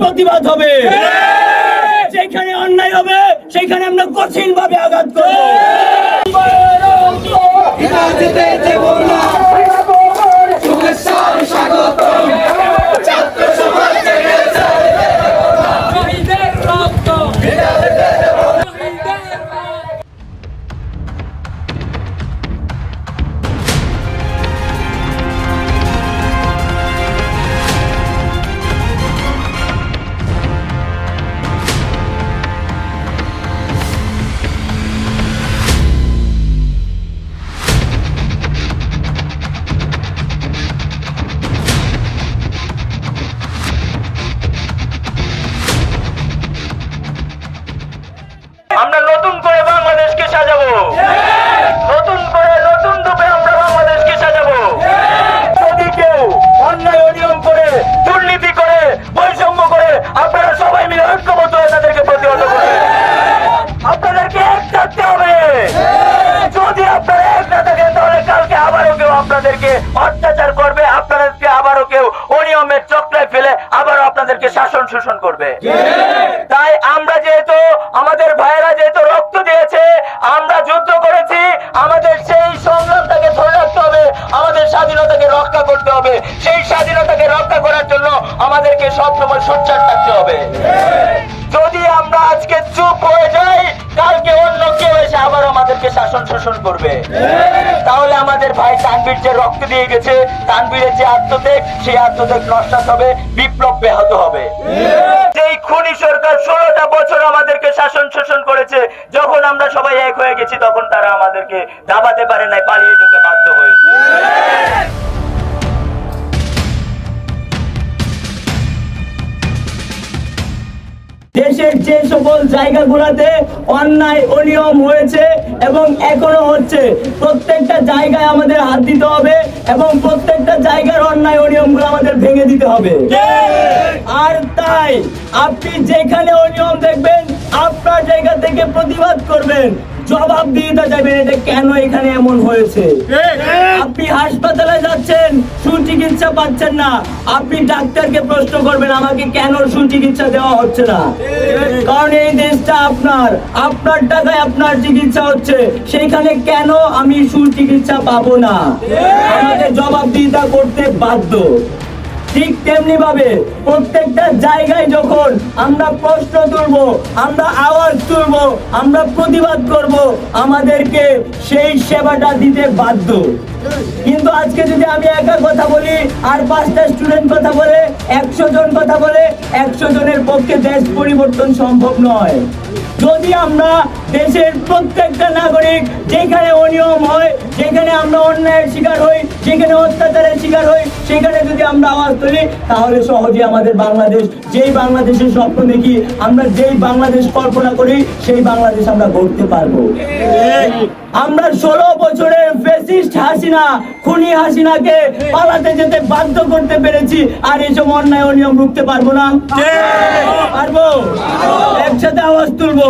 প্রতিবাদ হবে। যেখানে অন্যায় হবে সেখানে আমরা কঠিন ভাবে আঘাত করব। চক্রায় আবার আপনাদেরকে শাসন শোষণ করবে। তাই আমরা যেহেতু আমাদের ভাইয়েরা যেহেতু রক্ত দিয়েছে আমরা যুদ্ধ করেছি আমাদের সেই সংগ্রামটাকে ধরে রাখতে হবে আমাদের স্বাধীনতাকে রক্ষা করতে হবে। সেই স্বাধীনতাকে রক্ষা করার জন্য আমাদেরকে সবসময় সোচ্চার থাকতে হবে। শাসন শোষণ করবে। তাহলে আমাদের ভাই তানবীর যে রক্ত দিয়ে গেছে তানবীরের যে আত্মত্যাগ, সেই আত্মত্যাগ নষ্ট হবে, বিপ্লব ব্যাহত হবে। যেই খুনি সরকার ষোলোটা বছর আমাদেরকে শাসন শোষণ করেছে, যখন আমরা সবাই এক হয়ে গেছি, তখন তারা আমাদেরকে দাবাতে পারে নাই, পালিয়ে যেতে বাধ্য হয়েছে। দেশের যে সকল জায়গাগুলোতে অন্যায় অনিয়ম হয়েছে এবং এখনও হচ্ছে প্রত্যেকটা জায়গায় আমাদের হাত দিতে হবে এবং প্রত্যেকটা জায়গার অন্যায় অনিয়মগুলো আমাদের ভেঙে দিতে হবে। আর তাই আপনি যেখানে অনিয়ম দেখবেন আপনার জায়গা থেকে প্রতিবাদ করবেন। জবাব দিয়ে যাবেন এটা কেন এখানে এমন হয়েছে? আপনি সুচিকিৎসা পাচ্ছেন না। আপনি ডাক্তারকে প্রশ্ন করবেন, আমাকে কেন সুচিকিৎসা দেওয়া হচ্ছে না? কারণ এই দেশটা আপনার আপনার টাকায় আপনার চিকিৎসা হচ্ছে। সেইখানে কেন আমি সুচিকিৎসা পাবো না? আমাকে জবাবদিহিতা করতে বাধ্য। ঠিক তেমনি ভাবে প্রত্যেকটা জায়গায় যখন আমরা প্রশ্ন তুলব, আমরা আওয়াজ তুলব, আমরা প্রতিবাদ করব, আমাদেরকে সেই সেবাটা দিতে বাধ্য। কিন্তু আজকে যদি আমি একা কথা বলি, আর পাঁচটা স্টুডেন্ট কথা বলে, একশো জন কথা বলে, একশো জনের পক্ষে দেশ পরিবর্তন সম্ভব নয়। যদি আমরা দেশের প্রত্যেকটা নাগরিক যেখানে অনিয়ম হয়, যেখানে আমরা অন্যায়ের শিকার হই যেখানে অত্যাচারের শিকার হই, সেখানে যদি আমরা আওয়াজ তুলি, তাহলে সহজে আমাদের বাংলাদেশ, যেই বাংলাদেশের স্বপ্ন দেখি, আমরা যেই বাংলাদেশ কল্পনা করি, সেই বাংলাদেশ আমরা গড়তে পারব। আমরা ষোলো বছরের ফেসিস্ট হাসিনা, খুনি হাসিনাকে পালাতে যেতে বাধ্য করতে পেরেছি, আর এসব অন্যায় রুখতে পারব না? পারব? একসাথে আওয়াজ তুলবো?